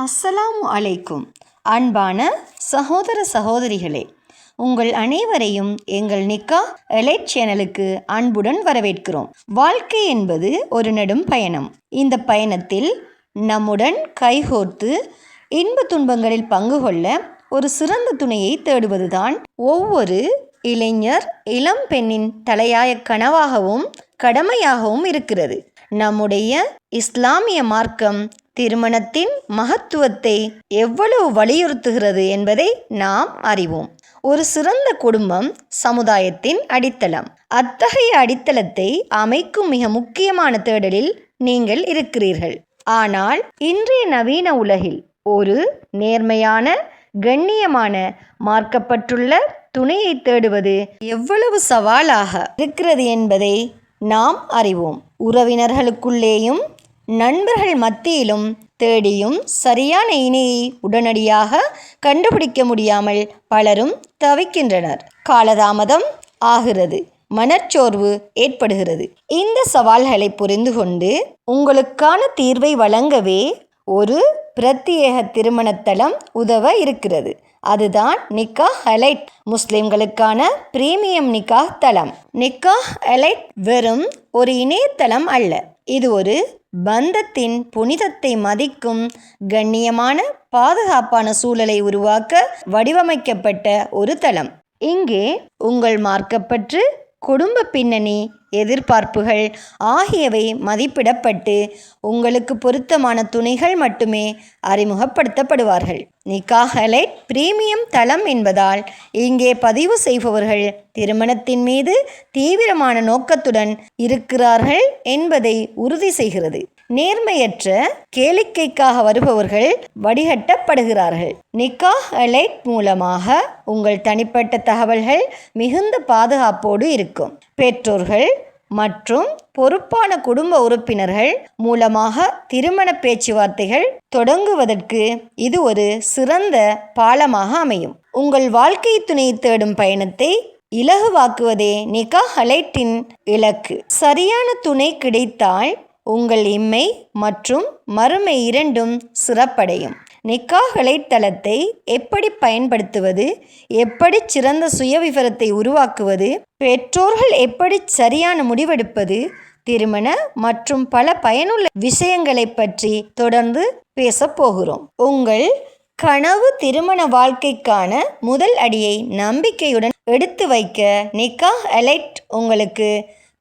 அஸ்ஸலாமு அலைக்கும். அன்பான சகோதர சகோதரிகளே உங்கள் அனைவரையும் எங்கள் நிக்கா எலைட் சேனலுக்கு அன்புடன் வரவேற்கிறோம். வாழ்க்கை என்பது ஒரு நெடும் பயணம். இந்த பயணத்தில் நம்முடன் கைகோர்த்து இன்ப துன்பங்களில் பங்கு கொள்ள ஒரு சிறந்த துணையை தேடுவதுதான் ஒவ்வொரு இளைஞர் இளம் பெண்ணின் தலையாய கனவாகவும் கடமையாகவும் இருக்கிறது. நம்முடைய இஸ்லாமிய மார்க்கம் திருமணத்தின் மகத்துவத்தை எவ்வளவு வலியுறுத்துகிறது என்பதை நாம் அறிவோம். ஒரு சிறந்த குடும்பம் சமுதாயத்தின் அடித்தளம். அத்தகைய அடித்தளத்தை அமைக்கும் மிக முக்கியமான தேடலில் நீங்கள் இருக்கிறீர்கள். ஆனால் இன்றைய நவீன உலகில் ஒரு நேர்மையான கண்ணியமான மார்க்கப்பட்டுள்ள துணையை தேடுவது எவ்வளவு சவாலாக இருக்கிறது என்பதை நாம் அறிவோம். உறவினர்களுக்குள்ளேயும் நண்பர்கள் மத்தியிலும் தேடியும் சரியான இணையை உடனடியாக கண்டுபிடிக்க முடியாமல் பலரும் தவிக்கின்றனர். காலதாமதம் ஆகிறது. மனச்சோர்வு ஏற்படுகிறது. இந்த சவால்களை புரிந்து கொண்டு உங்களுக்கான தீர்வை வழங்கவே ஒரு பிரத்யேக திருமணத்தலம் உதவ இருக்கிறது. அதுதான் நிக்கா ஹலைட் முஸ்லிம்களுக்கான பிரீமியம் நிக்கா தளம் நிக்கா ஹலைட் வெறும் ஒரு இணையதளம் அல்ல. இது ஒரு பந்தத்தின் புனிதத்தை மதிக்கும் கண்ணியமான பாதுகாப்பான சூழலை உருவாக்க வடிவமைக்கப்பட்ட ஒரு தளம். இங்கே உங்கள் மார்க்கப்பற்று குடும்ப பின்னணி எதிர்பார்ப்புகள் ஆகியவை மதிப்பிடப்பட்டு உங்களுக்கு பொருத்தமான துணைகள் மட்டுமே அறிமுகப்படுத்தப்படுவார்கள். நிக்காஹலைட் பிரீமியம் தளம் என்பதால் இங்கே பதிவு செய்பவர்கள் திருமணத்தின் மீது தீவிரமான நோக்கத்துடன் இருக்கிறார்கள் என்பதை உறுதி செய்கிறது. நேர்மையற்ற கேளிக்கைக்காக வருபவர்கள் வடிகட்டப்படுகிறார்கள். நிக்காஹ் அலைட் மூலமாக உங்கள் தனிப்பட்ட தகவல்கள் மிகுந்த பாதுகாப்போடு இருக்கும். பெற்றோர்கள் மற்றும் பொறுப்பான குடும்ப உறுப்பினர்கள் மூலமாக திருமண பேச்சுவார்த்தைகள் தொடங்குவதற்கு இது ஒரு சிறந்த பாலமாக அமையும். உங்கள் வாழ்க்கை துணை தேடும் பயணத்தை இலகுவாக்குவதே நிகா ஹலைட்டின் இலக்கு. சரியான துணை கிடைத்தால் உங்கள் இம்மை மற்றும் மறுமை இரண்டும் சிறப்படையும். நிக்காஹலை தளத்தை எப்படி பயன்படுத்துவது? எப்படி சிறந்த சுயவிவரத்தை உருவாக்குவது? பெற்றோர்கள் எப்படி சரியான முடிவெடுப்பது? திருமண மற்றும் பல பயனுள்ள விஷயங்களை பற்றி தொடர்ந்து பேசப் போகிறோம். உங்கள் கனவு திருமண வாழ்க்கைக்கான முதல் அடியை நம்பிக்கையுடன் எடுத்து வைக்க நிக்கா அலைட் உங்களுக்கு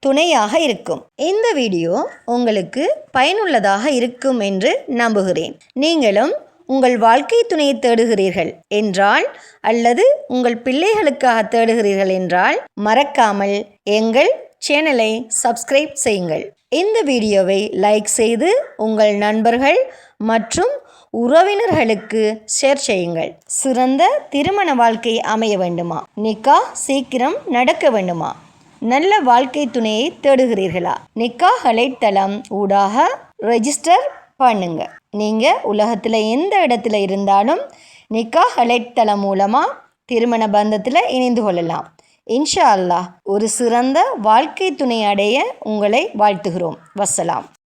துணையாக இருக்கும். இந்த வீடியோ உங்களுக்கு பயனுள்ளதாக இருக்கும் என்று நம்புகிறேன். நீங்களும் உங்கள் வாழ்க்கை துணையை தேடுகிறீர்கள் என்றால் அல்லது உங்கள் பிள்ளைகளுக்காக தேடுகிறீர்கள் என்றால் மறக்காமல் எங்கள் சேனலை சப்ஸ்கிரைப் செய்யுங்கள். இந்த வீடியோவை லைக் செய்து உங்கள் நண்பர்கள் மற்றும் உறவினர்களுக்கு ஷேர் செய்யுங்கள். சிறந்த திருமண வாழ்க்கை அமைய வேண்டுமா? நிக்கா சீக்கிரம் நடக்க வேண்டுமா? நல்ல வாழ்க்கை துணையை தேடுகிறீர்களா? நிக்கா ஹலைத்தளம் ஊடாக ரெஜிஸ்டர் பண்ணுங்க. நீங்கள் உலகத்தில் எந்த இடத்துல இருந்தாலும் நிக்கா ஹலைத்தளம் மூலமாக திருமண பந்தத்தில் இணைந்து கொள்ளலாம். இன்ஷா அல்லாஹ் ஒரு சிறந்த வாழ்க்கை துணை அடைய உங்களை வாழ்த்துகிறோம். வசலாம்